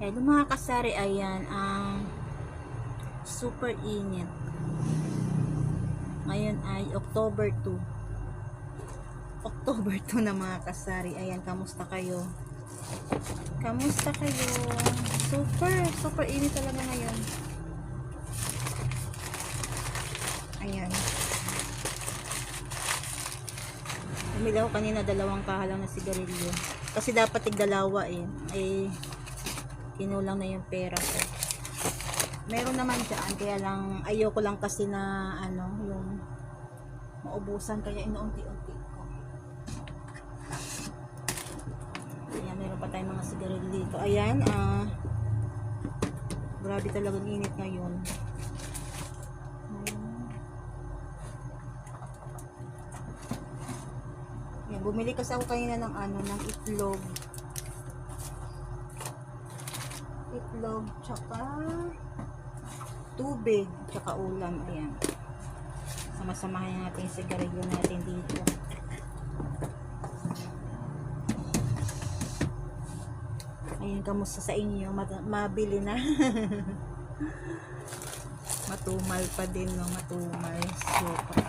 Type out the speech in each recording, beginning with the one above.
Hello mga kasari, ayan, ang super init. Ngayon ay October 2. October 2 na mga kasari. Ayan, kamusta kayo? Kamusta kayo? Super, super init talaga ngayon. Ayan. Bumili ako kanina dalawang kahalang na sigarilyo. Kasi dapat tigdalawa eh. Eh, kinulang na yung pera ko. Meron naman dyan, kaya lang ayoko lang kasi na ano, yung maubusan kaya inuunti-unti ko. Ayan, meron pa tayong mga sigarilyo dito. Ayan, ah, grabe talagang init ngayon. Ayan, bumili kasi ako kanina ng ano, ng itlog. Itlog, tsaka tubig, tsaka ulam. Ayan. Samasamahin natin yung sigarilyo natin dito. Ayan, kamusta sa inyo? Ma- mabili na. Matumal pa din, no? Matumal. Sobra.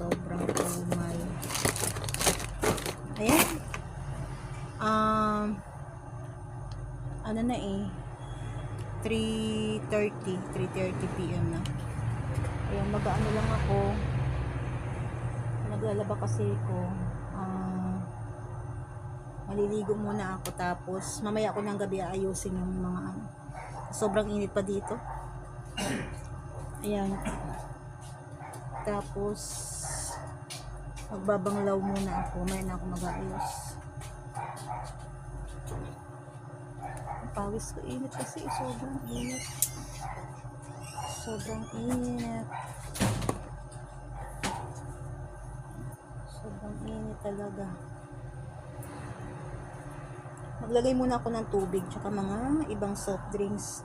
Sobrang tumal. Ayan. Ano na eh. 3.30. 3.30 p.m. na. Ayan, mag-ano lang ako. Naglalaba kasi ko. Ah, maliligo muna ako tapos mamaya ako ng gabi ayusin yung mga ano. Sobrang init pa dito. Ayan. Tapos magbabanglaw muna ako. May na ako mag-ayos. Pawis ko init kasi sobrang init. Sobrang init. Sobrang init talaga. Maglagay muna ako ng tubig tsaka mga ibang soft drinks.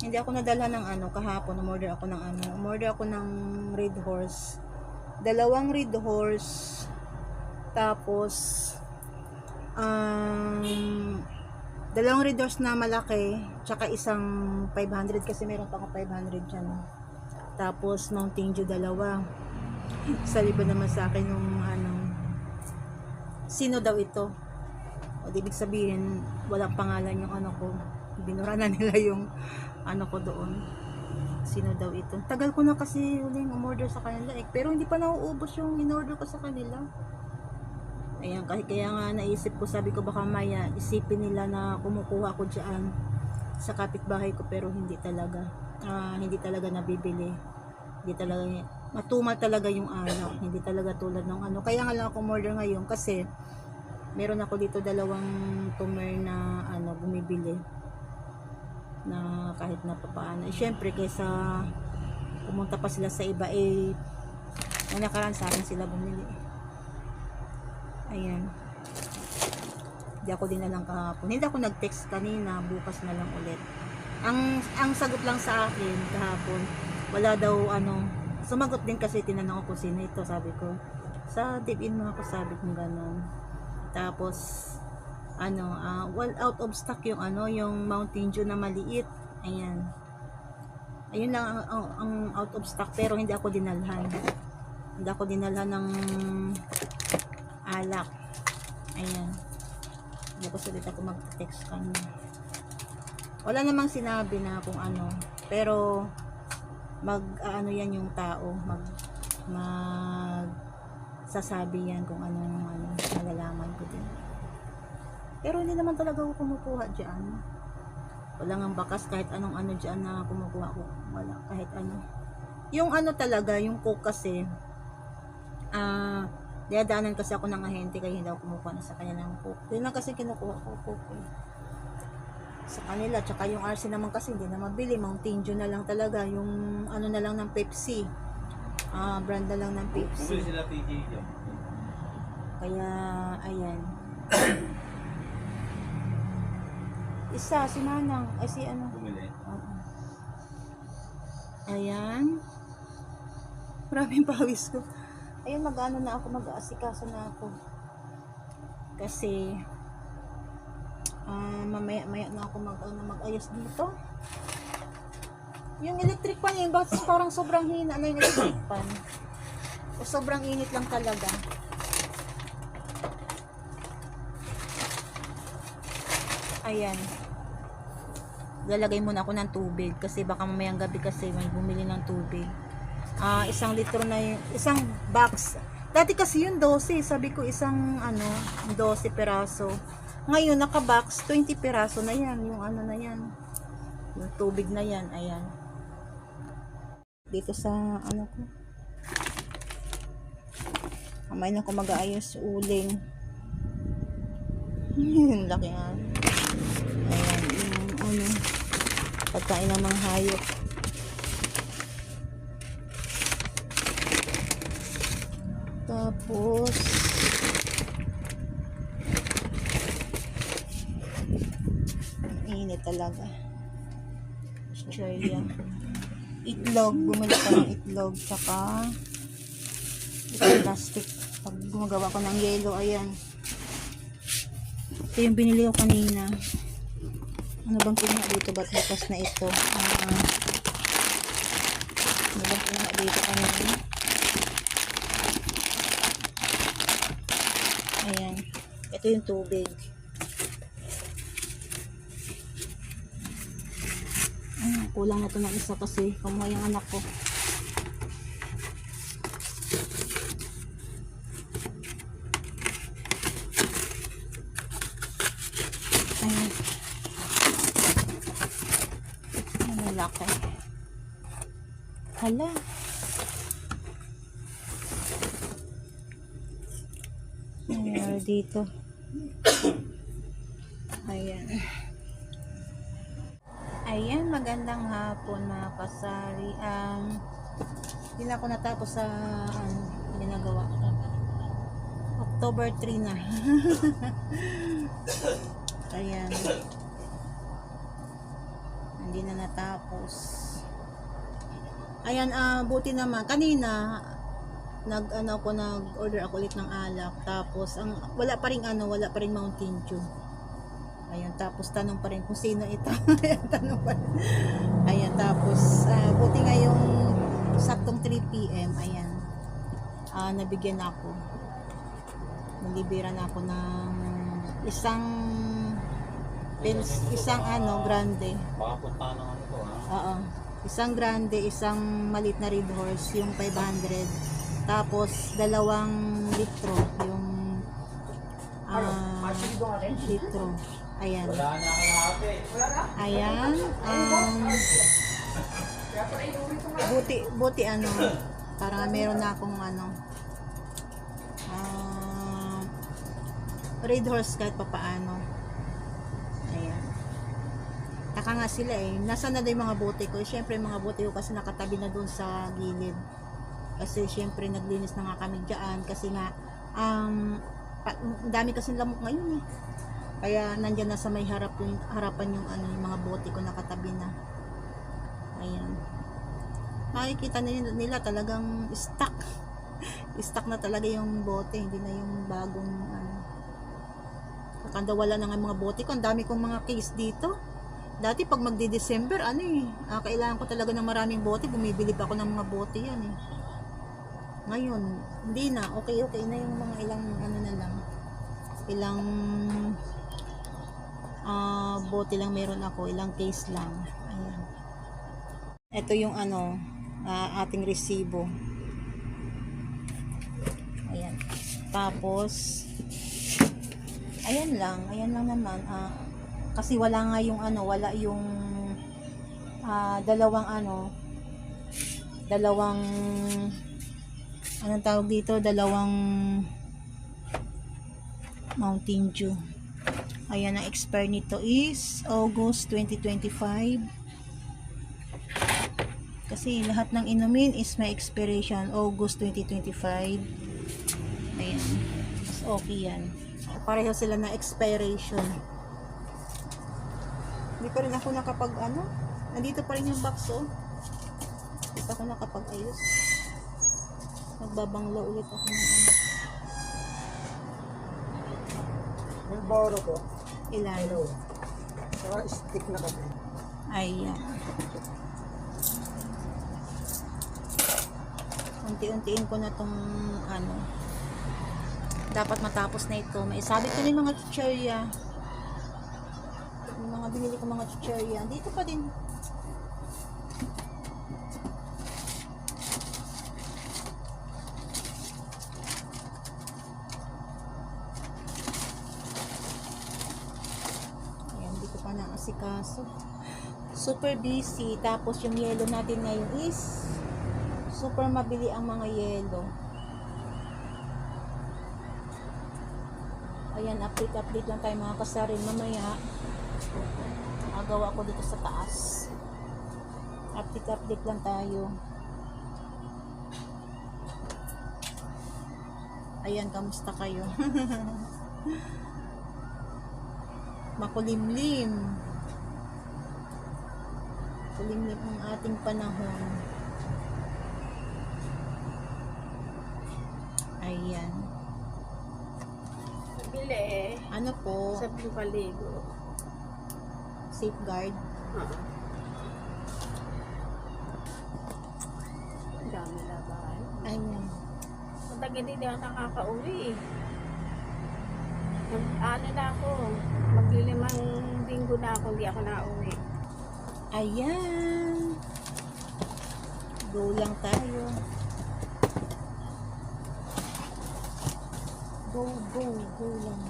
Hindi ako nadala ng ano kahapon, umorder ako ng ano, umorder ako ng Red Horse. Dalawang Red Horse. Tapos um dalawang Red Horse na malaki, tsaka isang 500 kasi meron pa ako 500 diyan. Tapos Mountain Dew dalawa. Sa liba naman sa akin yung ano sino daw ito? O ibig sabihin, walang pangalan yung ano ko. Binura na nila yung ano ko doon. Sino daw ito? Tagal ko na kasi huling umorder sa kanila eh. Pero hindi pa nauubos yung in-order ko sa kanila. Ayan, kaya, kaya nga naisip ko, sabi ko baka maya, isipin nila na kumukuha ko dyan sa kapitbahay ko pero hindi talaga. Ah, hindi talaga nabibili. Hindi talaga, matumal talaga yung alak. Hindi talaga tulad ng ano. Kaya nga lang ako order ngayon kasi meron ako dito dalawang tumer na ano, bumibili na kahit na papaano. Eh, syempre, kaysa pumunta pa sila sa iba, eh, na nakaraan sa akin sila bumili. Ayan. Hindi ako din na lang kahapon. Hindi ako nag-text kanina, bukas na lang ulit. Ang ang sagot lang sa akin kahapon, wala daw ano, sumagot din kasi tinanong ako sino ito, sabi ko. Sa div-in mo ako sabi ko gano'n. Tapos ano, ah, well out of stock yung ano, yung Mountain Dew na maliit. Ayan. Ayun lang ang, ang, ang out of stock pero hindi ako dinalhan. Hindi ako dinalhan ng alak. Ayan. Hindi ko sulit ako mag-text kanya. Wala namang sinabi na kung ano. Pero, mag, ano yan yung tao. Mag, mag, sasabi yan kung anong, ano, nalalaman ko din. Pero hindi naman talaga ako kumukuha dyan. Wala nga bakas kahit anong ano dyan na kumukuha ko. Wala, kahit ano. Yung ano talaga, yung coke kasi, ah, Diadaanan kasi ako ng ahente kaya hindi ako kumukuha na sa kanya ng coke. Yun lang kasi kinukuha ko coke eh. Sa kanila, tsaka yung RC naman kasi hindi na mabili. Mountain Dew na lang talaga. Yung ano na lang ng Pepsi. Ah, brand na lang ng Pepsi. Bumili sila dyan. Kaya, ayan. Isa, si Manang. Ay, si ano. Bumili. Oo. Ayan. Maraming pawis ko. Ayun, mag-ano na ako, mag-aasikaso na ako. Kasi, ah, mamaya maya na ako ano, mag-ayos dito. Yung electric pan yun, bakit parang sobrang hina na yung electric pan? O sobrang init lang talaga. Ayan. Lalagay muna ako ng tubig kasi baka mamayang gabi kasi may bumili ng tubig. Ah, isang litro na yun, isang box. Dati kasi yun 12, sabi ko isang ano, 12 peraso. Ngayon naka-box 20 peraso na yan, yung ano na yan. Yung tubig na yan, ayan. Dito sa ano ko. Kamay na ko mag-aayos uling. Yung laki nga. Ayan, yung ano, pagkain ng mga hayop. Tapos, ang init talaga. Australia. Itlog, bumili ko ng itlog, tsaka plastic. Pag gumagawa ko ng yelo, ayan. Ito yung binili ko kanina. Ano bang kinuha dito? Ba't bukas na ito? Ah, ano bang kinuha dito kanina? Ayan. Ito yung tubig. Ah, kulang na to ng isa kasi kumuha yung anak ko. Laki. Hala. Ayan, dito. Ayan. Ayan, magandang hapon mga kasari. Um, hindi na ako natapos sa ano, ginagawa ko. October 3 na. Ayan. Hindi na natapos. Ayan, ah buti naman. Kanina, nag ano ako nag order ako ulit ng alak tapos ang wala pa ring ano wala pa ring Mountain Dew ayun tapos tanong pa rin kung sino ito ayan tanong pa rin. ayan tapos ah, buti nga yung saktong 3 p.m. ayan ah, nabigyan ako nalibiran ako ng isang pils, isang ano grande Baka punta ng ano to ha. Oo. Isang grande, isang malit na red horse, yung 500. Tapos, dalawang litro, yung ah litro. Ayan. Wala na kalahati. Ayan. Um, buti, buti ano, para meron na akong ano, ah, red horse kahit papaano. Ayan. Taka nga sila eh. Nasaan na yung mga bote ko? Siyempre, yung mga bote ko kasi nakatabi na doon sa gilid. Kasi siyempre, naglinis na nga kami dyan. Kasi nga, um, pa, dami kasi lamok ngayon eh. Kaya nandyan na sa may harap yung, harapan yung, ano, yung mga bote ko nakatabi na. Ayan. Makikita nila, nila talagang stuck. stuck na talaga yung bote. Hindi na yung bagong ano. Kakanda wala na nga mga bote ko. Ang dami kong mga case dito. Dati pag magdi-December, ano eh, ah, kailangan ko talaga ng maraming bote. Bumibili pa ako ng mga bote yan eh. Ngayon, hindi na. Okay, okay na yung mga ilang ano na lang. Ilang ah bote lang meron ako. Ilang case lang. Ayan. Ito yung ano, ah, ating resibo. Ayan. Tapos, ayan lang. Ayan lang naman. Ah, kasi wala nga yung ano, wala yung ah, dalawang ano, dalawang anong tawag dito, dalawang Mountain Dew. Ayan, ang expire nito is August 2025. Kasi lahat ng inumin is may expiration August 2025. Ayan. Mas okay yan. Pareho sila na expiration. Hindi pa rin ako nakapag ano. Nandito pa rin yung box oh. Hindi pa ako nakapag ayos. Magbabanglo ulit ako ng ano. Malboro po. Ilan? Hello. Saka stick na kape. Ayan. Unti-untiin ko na tong ano. Dapat matapos na ito. May sabit ko na yung mga chicherya. Yung mga binili ko mga chicherya. Dito pa din. Ayan, hindi ko pa naasikaso. Super busy. Tapos yung yellow natin ngayon is super mabili ang mga yellow. Ayan, update-update lang tayo mga kasarin. Mamaya, agawa ko dito sa taas. Update-update lang tayo. Ayan, kamusta kayo? Makulimlim. Kulimlim ang ating panahon. Ayan. Bili Ano po? sa Paligo. Safeguard. Oo. Ang dami laban. Ayan. Matagal hindi ako nakaka-uwi. Mag, ano na ako, maglilimang linggo na ako, hindi ako na-uwi. Ayan. Go lang tayo. Go, go, go lang.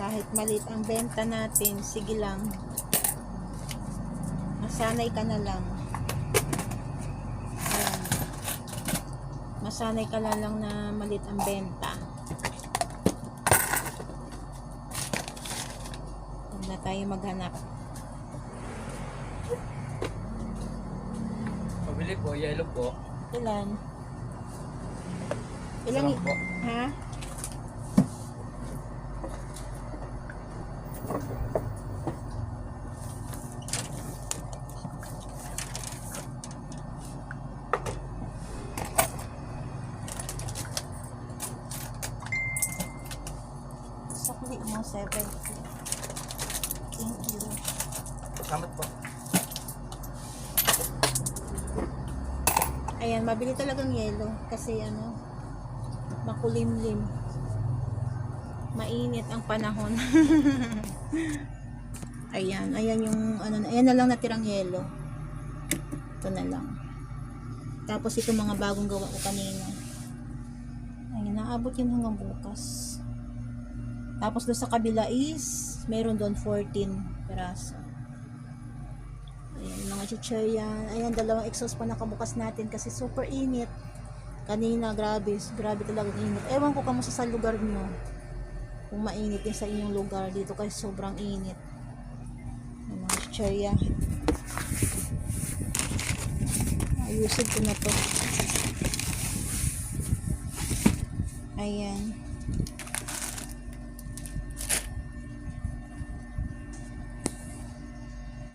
Kahit maliit ang benta natin, sige lang. Masanay ka na lang. Ayan. Masanay ka na lang na maliit ang benta. Huwag na tayo maghanap. Pabili po, yellow po. Ilan? Ilang, Sarap po. ha? Sakli mo, 70. Ayan, mabili talagang yellow kasi ano, makulimlim. Mainit ang panahon. ayan, ayan yung ano, ayan na lang natirang yellow. Ito na lang. Tapos ito mga bagong gawa ko kanina. Ayun, naabot yun hanggang bukas. Tapos doon sa kabila is, meron doon 14 peraso. Ayan, mga chicherya. Ayan, dalawang exhaust pa nakabukas natin kasi super init. Kanina, grabe. Grabe talaga init. Ewan ko kamusta sa lugar nyo. Kung mainit din sa inyong lugar dito kasi sobrang init. Ayan, mga chicherya. Ayusin ko na to. Ayan.